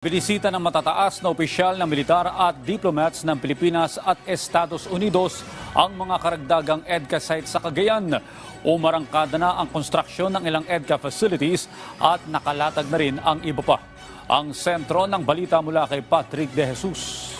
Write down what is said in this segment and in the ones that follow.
Binisita ng matataas na opisyal ng militar at diplomats ng Pilipinas at Estados Unidos ang mga karagdagang EDCA sites sa Cagayan. Umarangkada na ang konstruksyon ng ilang EDCA facilities at nakalatag na rin ang iba pa. Ang sentro ng balita mula kay Patrick De Jesus.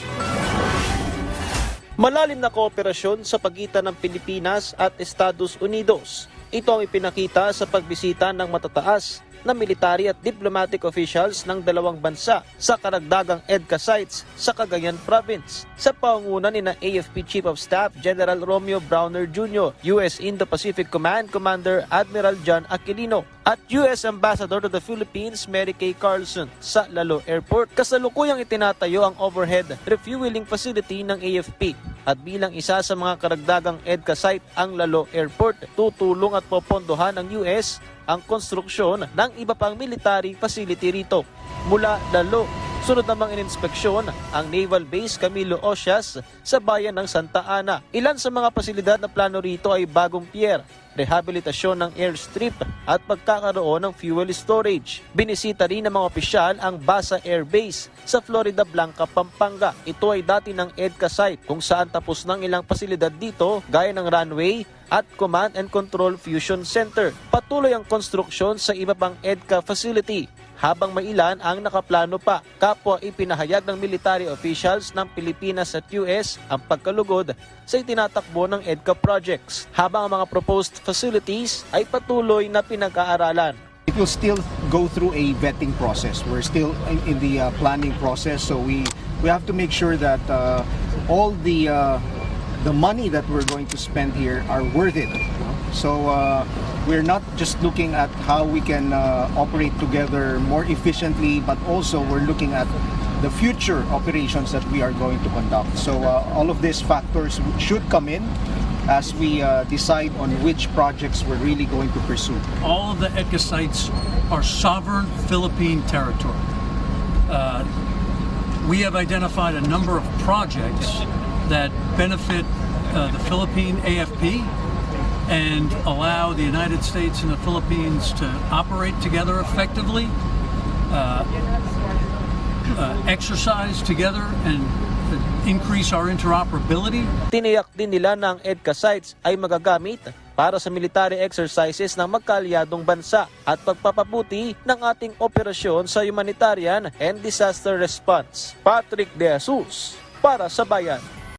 Malalim na kooperasyon sa pagitan ng Pilipinas at Estados Unidos. Ito ang ipinakita sa pagbisita ng matataas na military at diplomatic officials ng dalawang bansa sa karagdagang EDCA sites sa Cagayan Province. Sa paungunan ni na AFP Chief of Staff General Romeo Browner Jr., US Indo-Pacific Command Commander Admiral John Aquilino at US Ambassador to the Philippines Mary Kay Carlson sa Lalo Airport. Kasalukuyang itinatayo ang overhead refueling facility ng AFP at bilang isa sa mga karagdagang EDCA site ang Lalo Airport, tutulong at popondohan ng US ang konstruksyon ng iba pang military facility rito. Mula Lalo, sunod namang ininspeksyon ang Naval Base Camilo Osias sa bayan ng Santa Ana. Ilan sa mga pasilidad na plano rito ay bagong pier, rehabilitasyon ng airstrip at pagkakaroon ng fuel storage. Binisita rin ng mga opisyal ang Basa Air Base sa Florida Blanca, Pampanga. Ito ay dati ng EDCA site kung saan tapos ng ilang pasilidad dito gaya ng runway at Command and Control Fusion Center. Patuloy ang konstruksyon sa iba pang EDCA facility habang may ilan ang nakaplano pa. Kapwa ipinahayag ng military officials ng Pilipinas at US ang pagkalugod sa itinatakbo ng EDCA projects habang ang mga proposed facilities ay patuloy na pinag-aaralan. It will still go through a vetting process. We're still in, in the uh, planning process, so we we have to make sure that uh, all the uh, the money that we're going to spend here are worth it. So uh, we're not just looking at how we can uh, operate together more efficiently, but also we're looking at the future operations that we are going to conduct. So uh, all of these factors should come in as we uh, decide on which projects we're really going to pursue. all of the EDCA sites are sovereign Philippine territory. Uh, we have identified a number of projects that benefit uh, the Philippine AFP and allow the United States and the Philippines to operate together effectively, uh, uh, exercise together, and increase our interoperability. Tiniyak din nila na ang EDCA sites ay magagamit para sa military exercises ng magkalyadong bansa at pagpapabuti ng ating operasyon sa humanitarian and disaster response. Patrick De Jesus para sa Bayan.